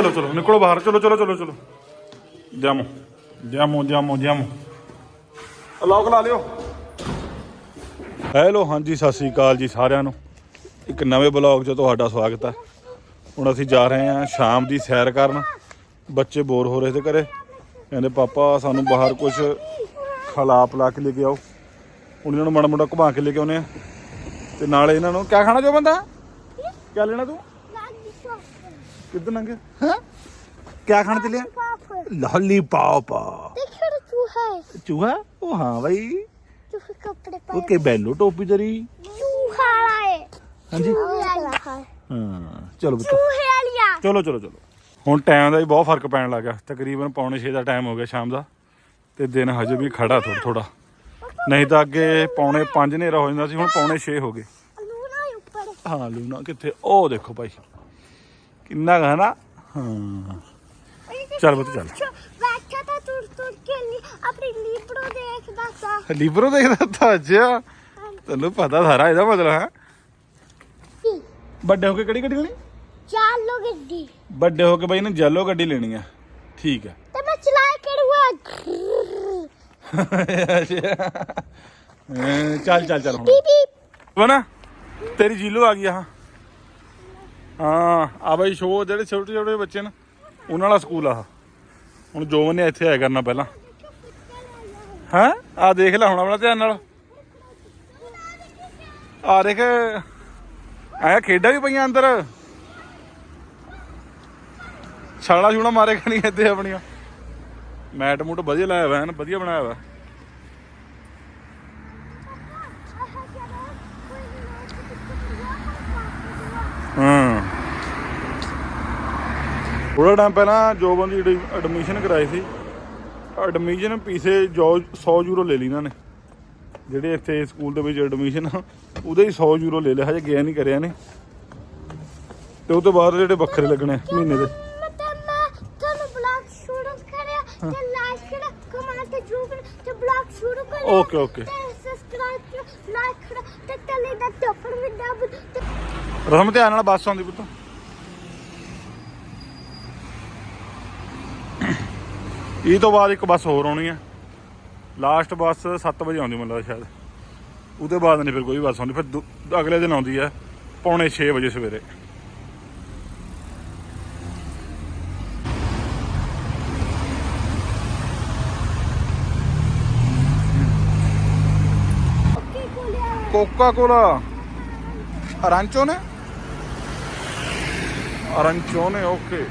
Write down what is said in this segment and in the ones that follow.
ਚਲੋ ਚਲੋ, ਨਿਕਲੋ ਬਾਹਰ। ਚਲੋ ਚਲੋ ਚਲੋ ਚਲੋ। ਜਾਮੋ ਜਾਮੋ ਜਾਮੋ ਜਾਮੋ। ਅਲੋਕ ਲਾ ਲਿਓ। ਹੈਲੋ, ਹਾਂਜੀ, ਸਤਿ ਸ੍ਰੀ ਅਕਾਲ ਜੀ ਸਾਰਿਆਂ ਨੂੰ। ਇੱਕ ਨਵੇਂ ਬਲੌਗ 'ਚ ਤੁਹਾਡਾ ਸਵਾਗਤ ਹੈ। ਹੁਣ ਅਸੀਂ ਜਾ ਰਹੇ ਹਾਂ ਸ਼ਾਮ ਦੀ ਸੈਰ ਕਰਨ। ਬੱਚੇ ਬੋਰ ਹੋ ਰਹੇ ਤੇ ਘਰੇ। ਕਹਿੰਦੇ, ਪਾਪਾ, ਸਾਨੂੰ ਬਾਹਰ ਕੁਝ ਖਲਾ ਪਲਾ ਕੇ ਲੈ ਕੇ ਆਓ। ਹੁਣ ਇਹਨਾਂ ਨੂੰ ਮਾੜਾ ਮੋਟਾ ਘੁਮਾ ਕੇ ਲੈ ਕੇ ਆਉਨੇ ਆ ਤੇ ਨਾਲੇ ਇਹਨਾਂ ਨੂੰ ਕਿਆ ਖਾਣਾ ਜੋ ਬੰਦਾ? ਕਿਆ ਲੈਣਾ ਤੂੰ? ਕਿੱਧਰ ਲੰਘਿਆ ਹੈ ਕਿਆ ਖਾਣ ਚੱਲਿਆ ਲਾਲੀਪੌਪ देखो तो तू है ਚੂਹਾ ਉਹ ਹਾਂ ਬਾਈ तू फिर कपड़े ਉਹ पहन ਕੇ ਬੈਲੋ ਟੋਪੀ ਤੇਰੀ चूहा है ਹਾਂਜੀ चूहा ਹਾਂ ਚਲੋ ਬੱਚੋ चूहे लिया ਚਲੋ ਚਲੋ ਚਲੋ ਹੁਣ ਟਾਈਮ ਦਾ ਵੀ ਬਹੁਤ ਫਰਕ ਪੈਣ ਲੱਗਾ ਤਕਰੀਬਨ ਪੌਣੇ 6 ਦਾ ਟਾਈਮ ਹੋ ਗਿਆ ਸ਼ਾਮ ਦਾ ਤੇ ਦਿਨ ਹਜੇ ਵੀ ਖੜਾ ਥੋੜਾ ਥੋੜਾ ਨਹੀਂ ਤਾਂ ਅੱਗੇ ਪੌਣੇ 5 ਹਨੇਰਾ ਹੋ ਜਾਂਦਾ ਸੀ ਹੁਣ ਪੌਣੇ 6 ਹੋ ਗਏ लूना है ऊपर ਹਾਂ ਲੂਣਾ ਕਿੱਥੇ ਉਹ ਦੇਖੋ ਭਾਈ ਕਿੰਨਾ ਹੈ ਨਾ ਚੱਲ ਬਤ ਚੱਲ। ਬੈਠਾ ਤਾਂ ਤੁਰ ਤੁਰ ਕੇ ਤੈਨੂੰ ਪਤਾ ਸਾਰਾ ਇਹਦਾ ਮਤਲਬ ਹੈ? ਵੱਡੇ ਹੋ ਕੇ ਕਿਹੜੀ ਗੱਡੀ ਲੈਣੀ? ਚਾਲੋ ਗੱਡੀ। ਵੱਡੇ ਹੋ ਕੇ ਬਾਈ ਨੇ ਜੈਲੋ ਗੱਡੀ ਲੈਣੀ ਆ। ਠੀਕ ਆ। ਤੇ ਮੈਂ ਚਲਾਇਆ ਕਰੂਆ ਚੱਲ ਚੱਲ ਚੱਲ ਹੁਣ। ਬੀਬੀ ਤੇਰੀ ਜੀਲੋ ਆ ਗਈ ਹਾਂ ਹਾਂ ਆ ਬਾਈ ਸ਼ੋ ਜਿਹੜੇ ਛੋਟੇ ਛੋਟੇ ਬੱਚੇ ਨੇ, ਉਹਨਾਂ ਵਾਲਾ ਸਕੂਲ ਆ ਹੁਣ ਜੋਵਨ ਨੇ ਇੱਥੇ ਆਇਆ ਕਰਨਾ ਪਹਿਲਾਂ। ਹਾਂ? ਆ ਦੇਖ ਲੈ ਹੁਣ ਆਪਣਾ ਧਿਆਨ ਨਾਲ। ਆ ਦੇਖ ਆਇਆ ਖੇਡਾਂ ਵੀ ਪਈਆਂ ਅੰਦਰ। ਛਾਲਾ ਛੂਣਾ ਮਾਰੇ ਖਣੀ ਇੱਥੇ ਆਪਣੀਆਂ। ਮੈਟ ਮੂਟ ਵਧੀਆ ਲਾਇਆ ਹੋਇਆ ਹੈ ਵਧੀਆ ਬਣਾਇਆ ਹੋਇਆ ਹਾਂ ਥੋੜਾ ਟਾਈਮ ਪਹਿਲਾਂ ਜੋਬਾਂ ਦੀ ਜਿਹੜੀ ਐਡਮਿਸ਼ਨ ਕਰਾਈ ਸੀ ਐਡਮਿਸ਼ਨ ਪੀਸੇ ਜੋ 100 ਯੂਰੋ ਲੈ ਲਈ ਇਹਨਾਂ ਨੇ। ਜਿਹੜੇ ਇੱਥੇ ਸਕੂਲ ਦੇ ਵਿੱਚ ਐਡਮਿਸ਼ਨ ਉਹਦੇ ਹੀ 100 ਯੂਰੋ ਲੈ ਲਿਆ ਹਜੇ ਗਿਆ ਨਹੀਂ ਕਰਿਆ ਨੇ ਤੇ ਉਹ ਤੋਂ ਬਾਅਦ ਜਿਹੜੇ ਵੱਖਰੇ ਲੱਗਣੇ ਮਹੀਨੇ ਦੇ। ਓਕੇ ਓਕੇ ਰਮ ਧਿਆਨ ਨਾਲ ਬੱਸ ਆਉਂਦੀ ਪੁੱਤ। ਇਹ ਤੋਂ ਬਾਅਦ ਇੱਕ ਬੱਸ ਹੋਰ ਆਉਣੀ ਹੈ ਲਾਸਟ ਬੱਸ 7 ਵਜੇ ਆਉਂਦੀ ਮੈਨੂੰ ਲੱਗਦਾ ਸ਼ਾਇਦ। ਉਹਦੇ ਬਾਅਦ ਨਹੀਂ ਫਿਰ ਕੋਈ ਬੱਸ ਆਉਂਦੀ, ਫਿਰ ਦੂ- ਅਗਲੇ ਦਿਨ ਆਉਂਦੀ ਹੈ ਪੌਣੇ 6 ਵਜੇ ਸਵੇਰੇ। ਕੋਕਾ ਕੋਲਾ। ਅਰਾਂਚੋ ਨੇ? ਅਰਾਂਚੋ ਨੇ, ਓਕੇ।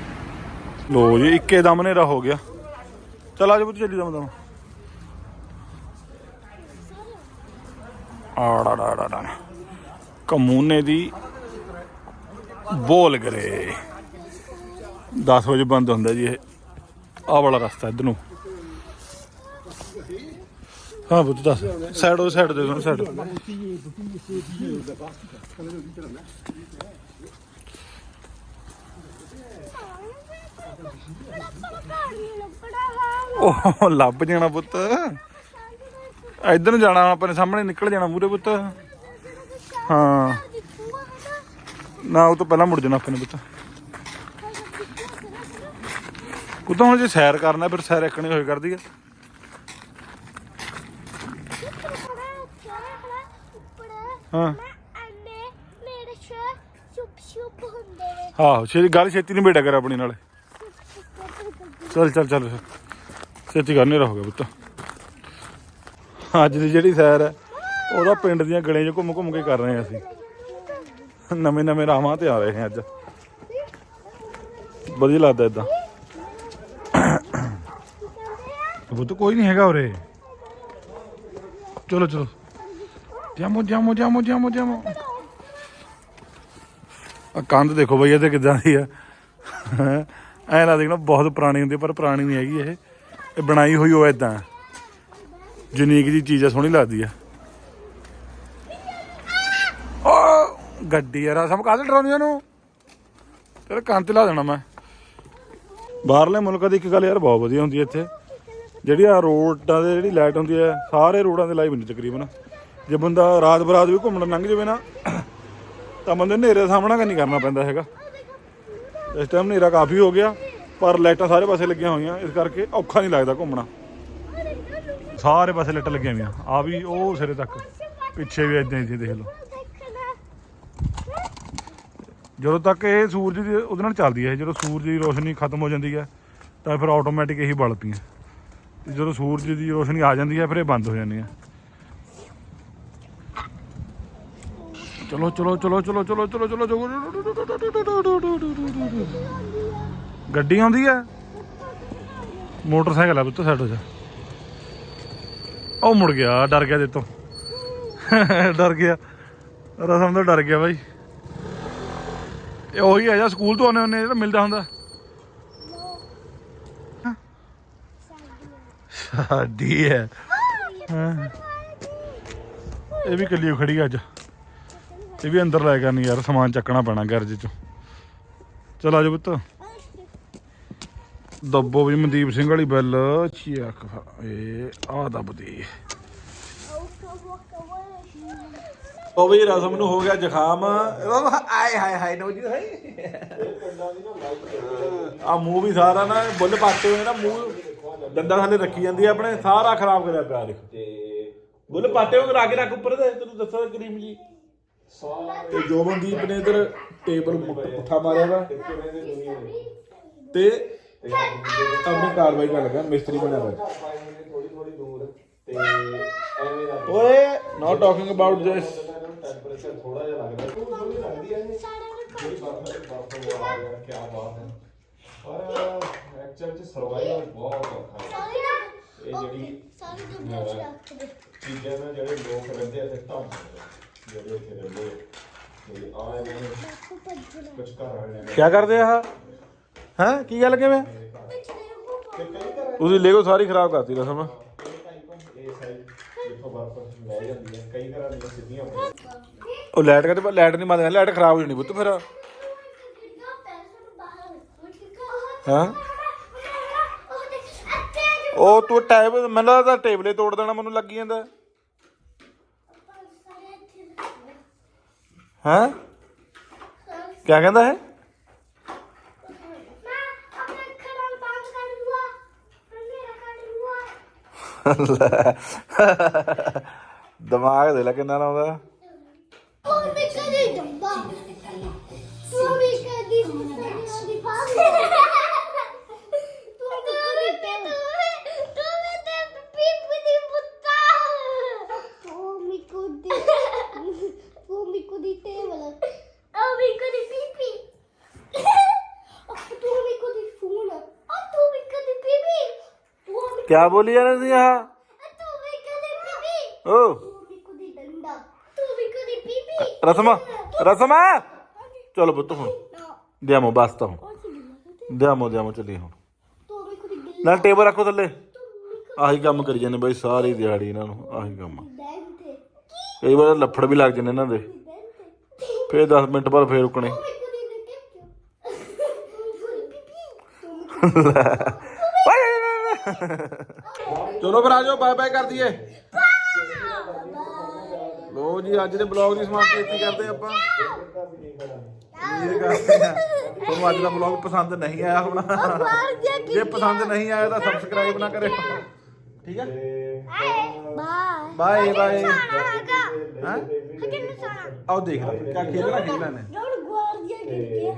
ਲੋ ਜੀ, ਇੱਕੇ ਦਮ ਹਨੇਰਾ ਹੋ ਗਿਆ। ਚਲ ਆਜੋ ਪੁੱਤ, ਚੱਲੀ ਦਮ ਦਮ ਆੜਾ ੜਾ ੜਾ ੜਾ ਕਮੂਨੇ ਦੀ ਬੋਲ ਗਰੇ 10 ਵਜੇ ਬੰਦ ਹੁੰਦਾ ਜੀ ਇਹ। ਆਹ ਵਾਲਾ ਰਸਤਾ ਇਧਰ ਨੂੰ। ਹਾਂ ਪੁੱਤ, ਦੱਸ। ਸਾਈਡ ਉਹ ਸਾਈਡ ਦੇ ਦੋ ਸਾਈਡ ਉਹ ਲੱਭ ਜਾਣਾ ਪੁੱਤ। ਇੱਧਰ ਨੂੰ ਜਾਣਾ, ਆਪਣੇ ਸਾਹਮਣੇ ਨਿਕਲ ਜਾਣਾ ਮੂਰੇ ਪੁੱਤ। ਹਾਂ। ਨਾ, ਉਹ ਤੋਂ ਪਹਿਲਾਂ ਮੁੜ ਜਾਣਾ ਆਪਣੇ ਪੁੱਤ। ਉਹ ਤਾਂ ਹੁਣ ਜੇ ਸੈਰ ਕਰਨਾ, ਫਿਰ ਸੈਰ ਇੱਕਣੀ ਹੋਏ ਕਰਦੀ। ਆ ਹਾਂ। ਆਹੋ, ਛੇਤੀ ਗੱਲ ਛੇਤੀ ਨਹੀਂ ਬੇਟਾ ਕਰ ਆਪਣੀ ਨਾਲ। ਚੱਲ ਚੱਲ ਚੱਲ। ਛੇਤੀ ਕਰਨੇ ਰਹੋਗੇ ਪੁੱਤ। ਅੱਜ ਦੀ ਜਿਹੜੀ ਸੈਰ ਹੈ, ਉਹਦਾ ਪਿੰਡ ਦੀਆਂ ਗਲੀਆਂ 'ਚ ਘੁੰਮ ਘੁੰਮ ਕੇ ਕਰ ਰਹੇ ਹਾਂ ਅਸੀਂ। ਨਵੇਂ ਨਵੇਂ ਰਾਹਾਂ ਤੇ ਆ ਰਹੇ ਹਾਂ ਅੱਜ। ਵਧੀਆ ਲੱਗਦਾ ਇਦਾਂ ਪੁੱਤ, ਕੋਈ ਨਹੀਂ ਹੈਗਾ ਉਰੇ। ਚਲੋ ਚਲੋ। ਜਾਮੋ ਜਾਮੋ ਜਾਮੋ ਜਾਮੋ ਜਾਮੋ। ਆ ਕੰਧ ਦੇਖੋ ਬਈ ਇਹਦੇ ਕਿਦਾਂ ਦੀ ਆ। ਐ ਲਾ ਦੇਖਣਾ ਬਹੁਤ ਪੁਰਾਣੀ ਹੁੰਦੀ ਆ, ਪਰ ਪੁਰਾਣੀ ਨਹੀਂ ਹੈਗੀ ਇਹ। ਇਹ ਬਣਾਈ ਹੋਈ ਉਹ ਇਦਾਂ ਯੂਨੀਕ ਜੀ ਚੀਜ਼ ਆ ਸੋਹਣੀ ਲੱਗਦੀ ਆ। ਓ ਗੱਡੀ ਯਾਰ ਸਭ ਕਾਹਦੇ ਡਰਾਉਂਦੀਆਂ ਨੂੰ ਤੇਰੇ ਕੰਨ ਤੇ ਲਾ ਦੇਣਾ ਮੈਂ। ਬਾਹਰਲੇ ਮੁਲਕਾਂ ਦੀ ਇੱਕ ਗੱਲ ਯਾਰ ਬਹੁਤ ਵਧੀਆ ਹੁੰਦੀ ਹੈ ਇੱਥੇ। ਜਿਹੜੀ ਆ ਰੋਡਾਂ ਦੇ ਜਿਹੜੀ ਲਾਈਟ ਹੁੰਦੀ ਹੈ ਸਾਰੇ ਰੋਡਾਂ ਦੇ ਲਾਈਵ ਹੁੰਦੀ ਤਕਰੀਬਨ। ਜੇ ਬੰਦਾ ਰਾਤ ਬਰਾਤ ਵੀ ਘੁੰਮਣ ਲੰਘ ਜਾਵੇ ਨਾ ਤਾਂ ਬੰਦੇ ਨੂੰ ਹਨੇਰੇ ਦਾ ਸਾਹਮਣਾ ਨਹੀਂ ਕਰਨਾ ਪੈਂਦਾ ਹੈਗਾ। ਇਸ ਟਾਈਮ ਹਨੇਰਾ ਕਾਫੀ ਹੋ ਗਿਆ, ਪਰ ਲਾਈਟਾਂ ਸਾਰੇ ਪਾਸੇ ਲੱਗੀਆਂ ਹੋਈਆਂ, ਇਸ ਕਰਕੇ ਔਖਾ ਨਹੀਂ ਲੱਗਦਾ ਘੁੰਮਣਾ। ਸਾਰੇ ਪਾਸੇ ਲਾਈਟਾਂ ਲੱਗੀਆਂ ਹੋਈਆਂ, ਆ ਵੀ ਉਹ ਸਿਰੇ ਤੱਕ, ਪਿੱਛੇ ਵੀ ਇਦਾਂ ਹੀ ਸੀ, ਦੇਖ ਲਓ। ਜਦੋਂ ਤੱਕ ਇਹ ਸੂਰਜ ਦੀ, ਉਹਦੇ ਨਾਲ ਚੱਲਦੀ ਹੈ ਜਦੋਂ ਸੂਰਜ ਦੀ ਰੋਸ਼ਨੀ ਖਤਮ ਹੋ ਜਾਂਦੀ ਹੈ ਤਾਂ ਫਿਰ ਆਟੋਮੈਟਿਕ ਇਹੀ ਬਲਦੀਆਂ ਤੇ ਜਦੋਂ ਸੂਰਜ ਦੀ ਰੋਸ਼ਨੀ ਆ ਜਾਂਦੀ ਹੈ ਫਿਰ ਇਹ ਬੰਦ ਹੋ ਜਾਂਦੀਆਂ ਚਲੋ ਚਲੋ ਚਲੋ ਚਲੋ ਚਲੋ ਚਲੋ ਚਲੋ ਚਲੋ। ਗੱਡੀ ਆਉਂਦੀ ਹੈ? ਮੋਟਰਸਾਈਕਲ ਆ ਪੁੱਤ ਸਾਈਡ ਹੋ ਜਾ ਉਹ ਮੁੜ ਗਿਆ ਡਰ ਗਿਆ ਤੇਤੋਂ ਡਰ ਗਿਆ। ਰਸਮ ਤਾਂ ਡਰ ਗਿਆ ਬਾਈ। ਇਹ ਉਹੀ ਆ ਜਾਂ ਸਕੂਲ ਤੋਂ ਆਉਂਦੇ ਹੁੰਦੇ ਜਿਹੜਾ ਮਿਲਦਾ ਹੁੰਦਾ। ਸਾਡੀ ਹੈ। ਇਹ ਵੀ ਕੱਲੀ ਖੜੀ ਆ ਅੱਜ। ਇਹ ਵੀ ਅੰਦਰ ਲੈ ਕਰਨੀ ਯਾਰ ਸਮਾਨ ਚੱਕਣਾ ਪੈਣਾ ਗੈਰਜ ਚੋਂ। ਚਲ ਆਜੋ ਪੁੱਤ। ਦੱਬੋ ਵੀ ਮਨਦੀਪ ਸਿੰਘ ਵਾਲੀ ਬੈਲ ਚੀਕ ਇਹ ਆ ਦੱਬਦੀ ਉਹ ਵੀ ਰਸਮ ਨੂੰ ਹੋ ਗਿਆ ਜ਼ੁਕਾਮ। ਆਏ ਹਾਏ ਹਾਏ ਨੋ ਜੀ ਹਾਏ। ਆ ਮੂੰਹ ਵੀ ਸਾਰਾ ਨਾ ਬੁੱਲ ਪਾਟੇ ਹੋਏ ਨਾ ਮੂੰਹ ਦੰਦਾਂ ਥੱਲੇ ਰੱਖੀ ਜਾਂਦੀ ਆ ਆਪਣੇ ਸਾਰਾ ਖਰਾਬ ਕਰਿਆ ਪਿਆ ਦੇਖ। ਤੇ ਬੁੱਲ ਪਾਟੇ ਹੋ ਰਾ ਕੇ ਰੱਖ ਉੱਪਰ ਤੇ ਤੈਨੂੰ ਦੱਸਾਂ ਕਰੀਮ ਜੀ। ਤੇ ਜੋਬਨਦੀਪ ਨੇ ਇਧਰ ਟੇਬਲ ਪੁੱਠਾ ਮਾਰਿਆ ਵਾ। ਤੇ ਆਪਣੀ ਕਾਰਵਾਈ ਕਰਨ ਲੱਗਾ ਮਿਸਤਰੀ ਬਣਿਆ ਹੋਇਆ। ਥੋੜੀ ਥੋੜੀ ਦੂਰ ਤੇ ਐਵੇਂ ਦਾ ਓਏ not talking about this temperature ਥੋੜਾ ਜਿਹਾ ਲੱਗਦਾ ਥੋੜੀ ਥੋੜੀ ਲੱਗਦੀ ਹੈ ਜਿਹੜੀ ਬਰਫ ਬਰਫ ਉਹ ਆ ਗਿਆ ਕੀ ਬਾਤ ਹੈ ਪਰ ਐਕਚੁਅਲ ਚ ਸਰਵਾਈਵਲ ਬਹੁਤ ਔਖਾ ਹੈ ਇਹ ਜਿਹੜੀ ਚੀਜ਼ਾਂ ਨਾਲ ਜਿਹੜੇ ਲੋਕ ਰਹਿੰਦੇ ਆ ਤੇ ਢੰਗ ਜਿਹੜੇ ਇੱਥੇ ਰਹਿੰਦੇ ਤੇ ਆ ਇਹਨੇ ਕੁਝ ਘਰ ਵਾਲੇ ਨੇ ਕੀ ਕਰਦੇ ਆ ਹਾਂ? ਕੀ ਗੱਲ ਕਿਵੇਂ? ਤੇ ਕਈ ਘਰ ਉਹਦੀ ਲੈਗੋ ਸਾਰੀ ਖਰਾਬ ਕਰਤੀ ਰਸਮ। ਇਹ ਸਾਈਡ ਜਿੱਥੋਂ ਬਰਫ ਲੈ ਜਾਂਦੀ ਹੈ ਕਈ ਘਰਾਂ ਦੀਆਂ ਸਿੱਧੀਆਂ ਹੁੰਦੀਆਂ ਉਹ ਲਾਈਟ ਕਰਦੇ ਲਾਈਟ ਨਹੀਂ ਮੰਨਦੇ ਲਾਈਟ ਖਰਾਬ ਹੋ ਜਾਣੀ ਪੁੱਤ ਫਿਰ। ਹਾਂ? ਉਹ ਤੂੰ ਟੈਬ, ਮੈਨੂੰ ਲੱਗਦਾ ਟੇਬਲੇ ਤੋੜ ਦੇਣਾ, ਮੈਨੂੰ ਲੱਗੀ ਜਾਂਦਾ। ਹਾਂ? ਕੀ ਕਹਿੰਦਾ ਹੈ ਦਿਮਾਗ ਦੇ ਲੈ ਕਿੰਨਾ ਦੀ ਟੇਬਲ। ਆ ਵੇਖੋ ਦੀ ਪੀਪੀ ਆ ਤੂੰ ਵੇਖੋ ਦੀ ਫੋਨ। ਆ ਤੂੰ ਵੇਖੋ ਦੀ ਪੀਪੀ ਤੂੰ ਵੇਖੋ क्या बोली यार दी हाँ ਤੂੰ ਵੇਖੋ ਦੀ ਪੀਪੀ ओ ਤੂੰ ਵੇਖੋ ਦੀ ਡੰਡਾ। ਤੂੰ ਵੇਖੋ ਦੀ ਪੀਪੀ रसमा रसमा चलो पुत हूँ दियामो बस तो हूँ ਦਿਆਮੋ ਦਿਆਮੋ ਚੱਲੀ ਹੁਣ। ਤੂੰ ਵੇਖੋ ਦੀ ਗਿੱਲ ਨਾਲ ਟੇਬਲ ਰੱਖੋ ਥੱਲੇ। ਆਹੀ ਕੰਮ ਕਰੀ ਜਾਂਦੇ ਬਈ ਸਾਰੀ ਦਿਹਾੜੀ ਇਹਨਾਂ ਨੂੰ। ਆਹੀ ਕੰਮ। ਕਈ ਵਾਰ ਲੱਫੜ ਵੀ ਲੱਗ ਜਾਂਦੇ ਇਹਨਾਂ ਦੇ। ਫੇਰ 10 ਮਿੰਟ ਬਾਅਦ ਫੇਰ ਰੁਕਣੇ। ਚਲੋ ਫਿਰ ਆਜੋ ਬਾਏ ਬਾਏ ਕਰ ਦਈਏ। ਲੋ ਜੀ ਅੱਜ ਦੇ ਬਲੌਗ ਦੀ ਸਮਾਪਤੀ ਇੱਥੇ ਕਰਦੇ ਆਪਾਂ। ਉਮੀਦ ਕਰਦੇ ਆ ਤੁਹਾਨੂੰ ਅੱਜ ਦਾ ਬਲੌਗ ਪਸੰਦ ਨਹੀਂ ਆਇਆ ਹੋਣਾ। ਜੇ ਪਸੰਦ ਨਹੀਂ ਆਇਆ ਤਾਂ ਸਬਸਕ੍ਰਾਈਬ ਨਾ ਕਰਿਓ। ਠੀਕ ਹੈ? ਬਾਏ। ਬਾਏ ਹਾਂ ਆਓ ਦੇਖ ਲਓ ਕਿਆ ਖੇਲਣਾ ਖੇਲਣਾ ਨੇ। ਡੋੜ ਗੋਰ ਦੀ ਗਿਰ ਗਿਆ